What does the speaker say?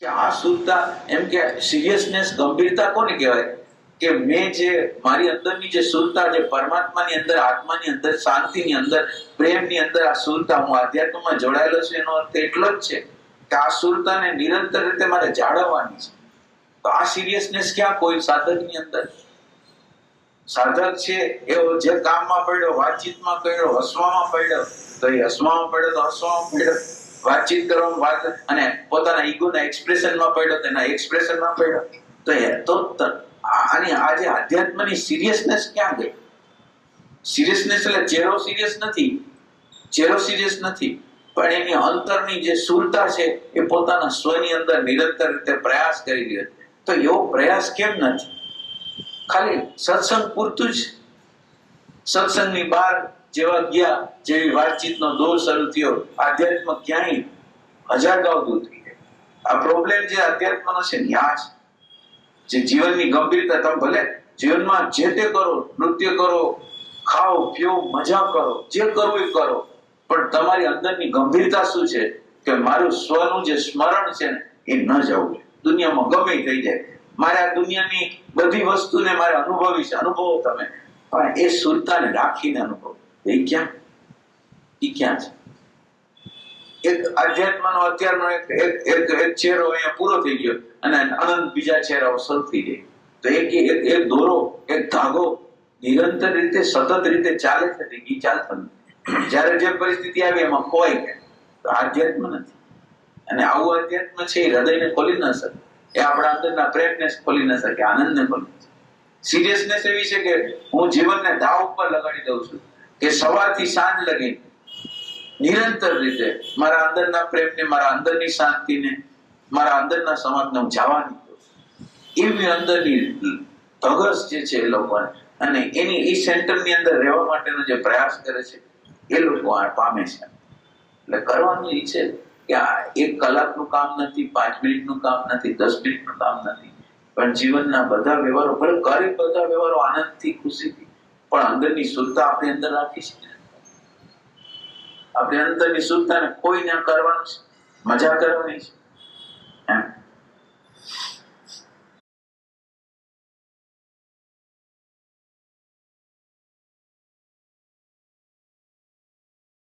કે આ શુદ્ધતા, એમ કે સિરિયસનેસ ગંભીરતા કોને કહેવાય? કે મેં જે, મારી અંદરની જે શુદ્ધતા જે પરમાત્માની અંદર, આત્માની અંદર, શાંતિની અંદર, પ્રેમની અંદર આ શુદ્ધતા હું આધ્યાત્મમાં જોડાયેલો છું, એનો અર્થ એટલો જ છે કે આ શુદ્ધતાને નિરંતર રીતે મારે જાળવવાની છે. તો આ સિરિયસનેસ ક્યાં કોઈ સાધકની અંદર? સાધક છે, એવો જે કામમાં પડ્યો, વાતચીતમાં પડ્યો, હસવામાં પડ્યો, તો એ હસવામાં પડ્યો, તો હસવામાં પડ્યો. વાતચીત કરવામાં વાત અને પોતાના ઈગોના એક્સપ્રેશનમાં પડ્યો, તેના એક્સપ્રેશનમાં પડ્યો. તો એ તો આની આ આધ્યાત્મની સિરિયસનેસ ક્યાં ગઈ? સિરિયસનેસ એટલે ચહેરો સિરિયસ નથી. ચહેરો સિરિયસ નથી. પણ એની અંતરની જે સુરતા છે, એ પોતાના સ્વની અંદર નિરંતર રીતે પ્રયાસ કરી રહ્યો તો એવો પ્રયાસ કેમ નથી? ખાલી સત્સંગ પૂરતું જ સત્સંગની બહાર જેવા ગયા, જેવી વાતચીતનો દોર શરૂ થયો, આધ્યાત્મ ક્યાંય હજારગાવ દૂર થઈ જાય આ પ્રોબ્લેમ જે અધ્યાત્મનો છે ને છે. જે જીવનની ગંભીરતા, તમે ભલે જીવનમાં જે તે કરો, નૃત્ય કરો, ખાઓ, પીઓ, મજા કરો, જે કરવું એ કરો, પણ તમારી અંદરની ગંભીરતા શું છે? કે મારું સ્વનું જે સ્મરણ છે ને, એ ન જવું જોઈએ. દુનિયામાં ગમે થઈ જાય. મારે આ દુનિયાની બધી વસ્તુને મારે અનુભવી છે. અનુભવો તમે. પણ એ સુરતાને રાખીને અનુભવ. એ ક્યાં એ ક્યાં છે એક અધ્યાત્મનો અત્યારનો એક એક એક ચહેરો અહીંયા પૂરો થઈ ગયો અને અનંત બીજા ચહેરાઓ શરૂ થઈ જાય તો એક એક એક દોરો, એક ધાગો નિરંતર રીતે, સતત રીતે ચાલે છે, તે ઈ ચાલતો જ્યારે જે પરિસ્થિતિ આવી એમાં ખોવાઈ ગયા. તો આધ્યાત્મ નથી. અને આવું અધ્યાત્મ છે એ હૃદયને ખોલી ન શકે. એ આપણા અંદરના પ્રેમને ખોલી ન શકે, આનંદને ખોલી સિરિયસનેસ એવી છે કે હું જીવનને દાવ ઉપર લગાડી દઉં છું. કે સવારથી સાંજ લગી નિરંતર રીતે મારા અંદરના પ્રેમને, મારા અંદરની શાંતિને, મારા અંદરના સમાજને હું જવા એવી અંદરની ધગસ જે છે એ લોકોને અને એની એ સેન્ટરની અંદર રહેવા માટેનો જે પ્રયાસ કરે છે, એ લોકો આ પામે છે. એટલે કરવાનું એ છે કે આ એક કલાકનું કામ નથી, પાંચ મિનિટનું કામ નથી, દસ મિનિટનું કામ નથી, પણ જીવનના બધા વ્યવહારો, ભલે કરે બધા વ્યવહારો આનંદથી, ખુશીથી પણ અંદરની શુદ્ધતા આપણી અંદર રાખી છે આપણી અંદરની શુદ્ધતાને કોઈ ના કરવાનું છે, મજા કરવાની છે.